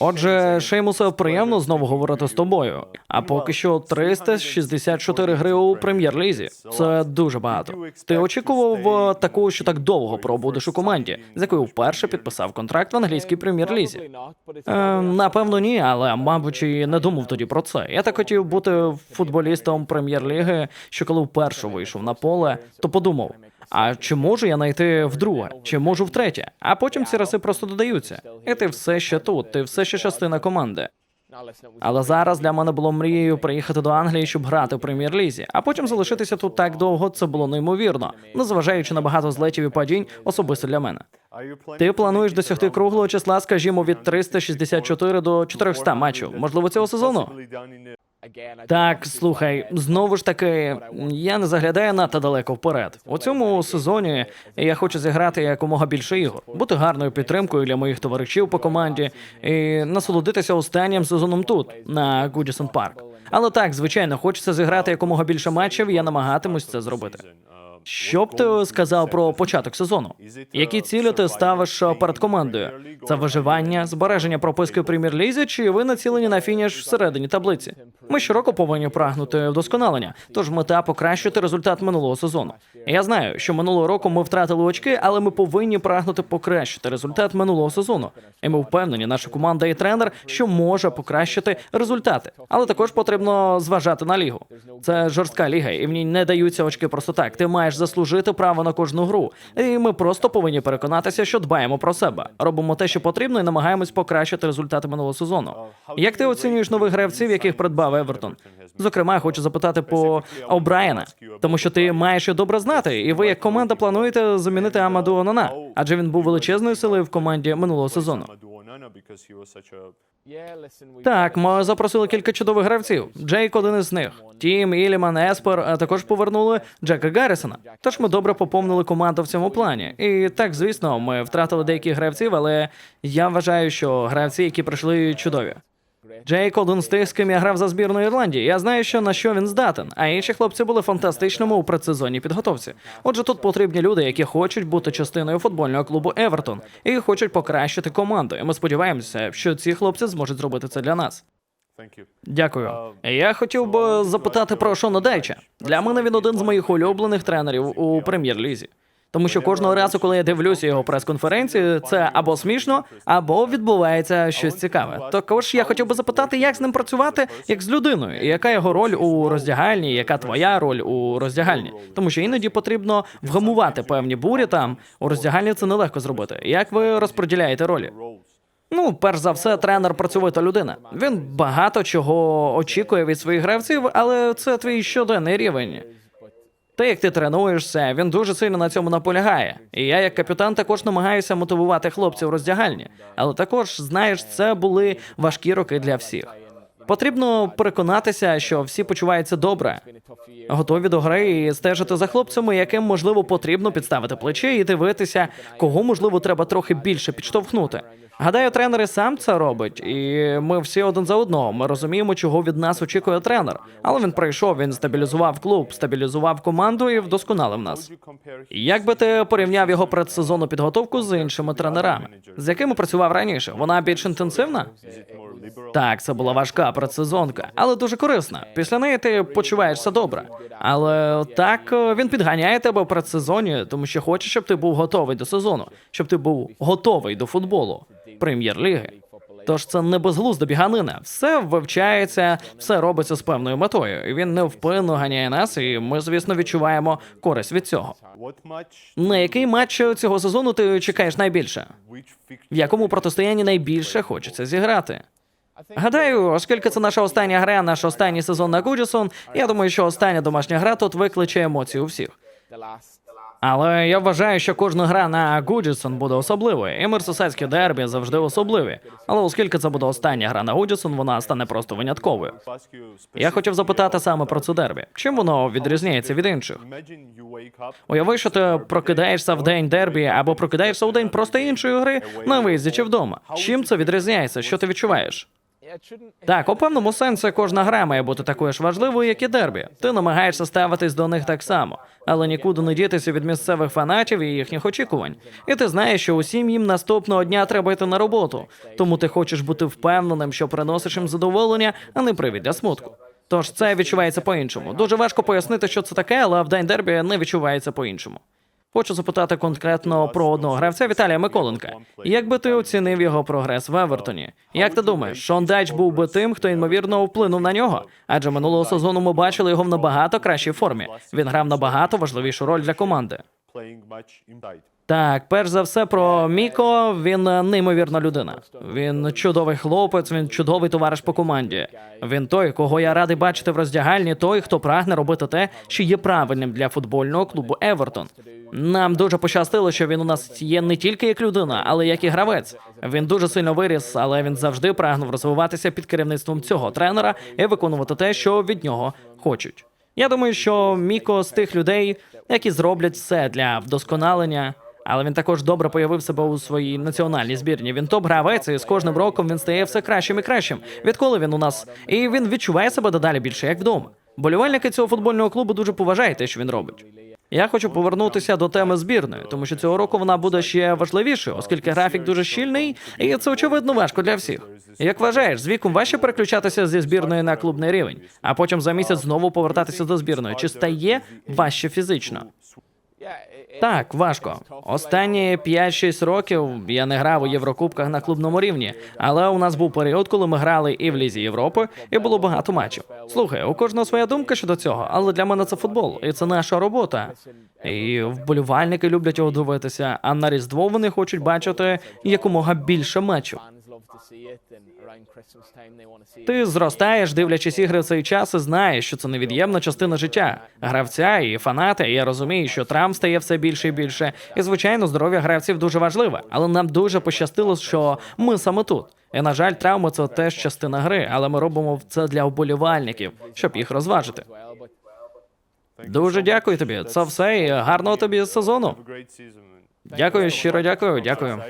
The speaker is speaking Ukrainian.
Отже, Шеймусе, приємно знову говорити з тобою. А поки що 364 гри у прем'єр-лізі. Це дуже багато. Ти очікував е, такого, що так довго пробудеш у команді, з якою вперше підписав контракт в англійській прем'єр-лізі? Е, напевно, ні, але мабуть і не думав тоді про це. Я так хотів бути футболістом прем'єр-ліги, що коли вперше вийшов на поле, то подумав. А чи можу я знайти вдруге, чи можу втретє? А потім ці раси просто додаються. І ти все ще тут, ти все ще частина команди. Але зараз для мене було мрією приїхати до Англії, щоб грати в прем'єр-лізі, а потім залишитися тут так довго. Це було неймовірно, незважаючи на багато злетів і падінь, особисто для мене. Ти плануєш досягти круглого числа, скажімо, від 364 до 400 матчів, можливо, цього сезону. Так, слухай, знову ж таки, я не заглядаю надто далеко вперед. У цьому сезоні я хочу зіграти якомога більше ігор, бути гарною підтримкою для моїх товаришів по команді і насолодитися останнім сезоном тут, на Гудісон Парк. Але так, звичайно, хочеться зіграти якомога більше матчів. Я намагатимусь це зробити. Що б ти сказав про початок сезону? Які цілі ти ставиш перед командою? Це виживання, збереження прописки в прем'єр-лізі, чи ви націлені на фініш всередині таблиці? Ми щороку повинні прагнути вдосконалення, тож мета покращити результат минулого сезону. Я знаю, що минулого року ми втратили очки, але ми повинні прагнути покращити результат минулого сезону. І ми впевнені, наша команда і тренер, що може покращити результати, але також потрібно зважати на лігу. Це жорстка ліга, і в ній не даються очки просто так. Ти маєш заслужити право на кожну гру. І ми просто повинні переконатися, що дбаємо про себе, робимо те, що потрібно, і намагаємось покращити результати минулого сезону. Як ти оцінюєш нових гравців, яких придбав Евертон? Зокрема, хочу запитати по О'Брайена, тому що ти маєш його добре знати, і ви як команда плануєте замінити Амаду Онана, адже він був величезною силою в команді минулого сезону. Так, ми запросили кілька чудових гравців. Джейк один із них. Тім, Іліман, Еспер, також повернули Джека Гаррісона. Тож ми добре поповнили команду в цьому плані. І так, звісно, ми втратили деяких гравців, але я вважаю, що гравці, які прийшли, чудові. Джейк один з тих, з ким я грав за збірну Ірландії. Я знаю, що на що він здатен, а інші хлопці були фантастичними у предсезонній підготовці. Отже, тут потрібні люди, які хочуть бути частиною футбольного клубу Евертон і хочуть покращити команду. І ми сподіваємося, що ці хлопці зможуть зробити це для нас. Дякую. Я хотів би запитати про Шона Дайча. Для мене він один з моїх улюблених тренерів у прем'єр-лізі. Тому що кожного разу, коли я дивлюся його прес-конференції, це або смішно, або відбувається щось цікаве. Також я хотів би запитати, як з ним працювати, як з людиною, і яка його роль у роздягальні, яка твоя роль у роздягальні. Тому що іноді потрібно вгамувати певні бурі там. У роздягальні це нелегко зробити. Як ви розподіляєте ролі? Ну, перш за все, тренер працьовита людина. Він багато чого очікує від своїх гравців, але це твій щоденний рівень. Те, як ти тренуєшся, він дуже сильно на цьому наполягає. І я, як капітан, також намагаюся мотивувати хлопців роздягальні. Але також, знаєш, це були важкі роки для всіх. Потрібно переконатися, що всі почуваються добре, готові до гри і стежити за хлопцями, яким можливо потрібно підставити плече і дивитися, кого можливо треба трохи більше підштовхнути. Гадаю, тренер і сам це робить, і ми всі один за одного. Ми розуміємо, чого від нас очікує тренер. Але він прийшов, він стабілізував клуб, стабілізував команду і вдосконалив нас. Як би ти порівняв його предсезонну підготовку з іншими тренерами, з якими працював раніше? Вона більш інтенсивна? Так, це була важка предсезонка, але дуже корисна. Після неї ти почуваєшся добре. Але так е, він підганяє тебе в предсезоні, тому що хоче, щоб ти був готовий до сезону, щоб ти був готовий до футболу прем'єр-ліги. Тож це не безглузда біганина. Все вивчається, все робиться з певною метою. І він невпинно ганяє нас, і ми, звісно, відчуваємо користь від цього. На який матч цього сезону ти чекаєш найбільше? В якому протистоянні найбільше хочеться зіграти? Гадаю, оскільки це наша остання гра, наш останній сезон на Гудісон, я думаю, що остання домашня гра тут викличе емоції у всіх. Але я вважаю, що кожна гра на Гудісон буде особливою, і мерсесайські дербі завжди особливі. Але оскільки це буде остання гра на Гудісон, вона стане просто винятковою. Я хотів запитати саме про це дербі. Чим воно відрізняється від інших? Уяви, що ти прокидаєшся в день дербі або прокидаєшся у день просто іншої гри на виїзді чи вдома. Чим це відрізняється? Що ти відчуваєш? Так, у певному сенсі кожна гра має бути такою ж важливою, як і дербі. Ти намагаєшся ставитись до них так само, але нікуди не дітися від місцевих фанатів і їхніх очікувань. І ти знаєш, що усім їм наступного дня треба йти на роботу. Тому ти хочеш бути впевненим, що приносиш їм задоволення, а не привід для смутку. Тож це відчувається по-іншому. Дуже важко пояснити, що це таке, але в день дербі не відчувається по-іншому. Хочу запитати конкретно про одного гравця Віталія Миколенка. Як би ти оцінив його прогрес в Евертоні? Як ти думаєш, Шон Дайч був би тим, хто ймовірно вплинув на нього? Адже минулого сезону ми бачили його в набагато кращій формі. Він грав набагато важливішу роль для команди. Так, перш за все про Міко. Він е, неймовірна людина. Він чудовий хлопець, він чудовий товариш по команді. Він той, кого я радий бачити в роздягальні, той, хто прагне робити те, що є правильним для футбольного клубу Евертон. Нам дуже пощастило, що він у нас є не тільки як людина, але як і гравець. Він дуже сильно виріс, але він завжди прагнув розвиватися під керівництвом цього тренера і виконувати те, що від нього хочуть. Я думаю, що Міко з тих людей, які зроблять все для вдосконалення. Але він також добре проявив себе у своїй національній збірні. Він топ гравець, і з кожним роком він стає все кращим і кращим. Відколи він у нас і він відчуває себе дедалі більше як вдома. Болівальники цього футбольного клубу дуже поважають те, що він робить. Я хочу повернутися до теми збірної, тому що цього року вона буде ще важливішою, оскільки графік дуже щільний, і це очевидно важко для всіх. Як вважаєш, з віком важче переключатися зі збірної на клубний рівень, а потім за місяць знову повертатися до збірної? Чи стає важче фізично? Так, важко. Останні 5-6 років я не грав у Єврокубках на клубному рівні, але у нас був період, коли ми грали і в Лізі Європи, і було багато матчів. Слухай, у кожного своя думка щодо цього, але для мене це футбол, і це наша робота. І вболівальники люблять його дивитися, а на Різдво вони хочуть бачити якомога більше матчів. Ти зростаєш, дивлячись ігри в цей час, і знаєш, що це невід'ємна частина життя гравця і фанати. І я розумію, що травм стає все більше і більше. І звичайно, здоров'я гравців дуже важливе, але нам дуже пощастило, що ми саме тут. І на жаль, травми це теж частина гри, але ми робимо це для вболівальників, щоб їх розважити. Дуже дякую тобі. Це все і гарного тобі сезону. Дякую, щиро дякую, дякую.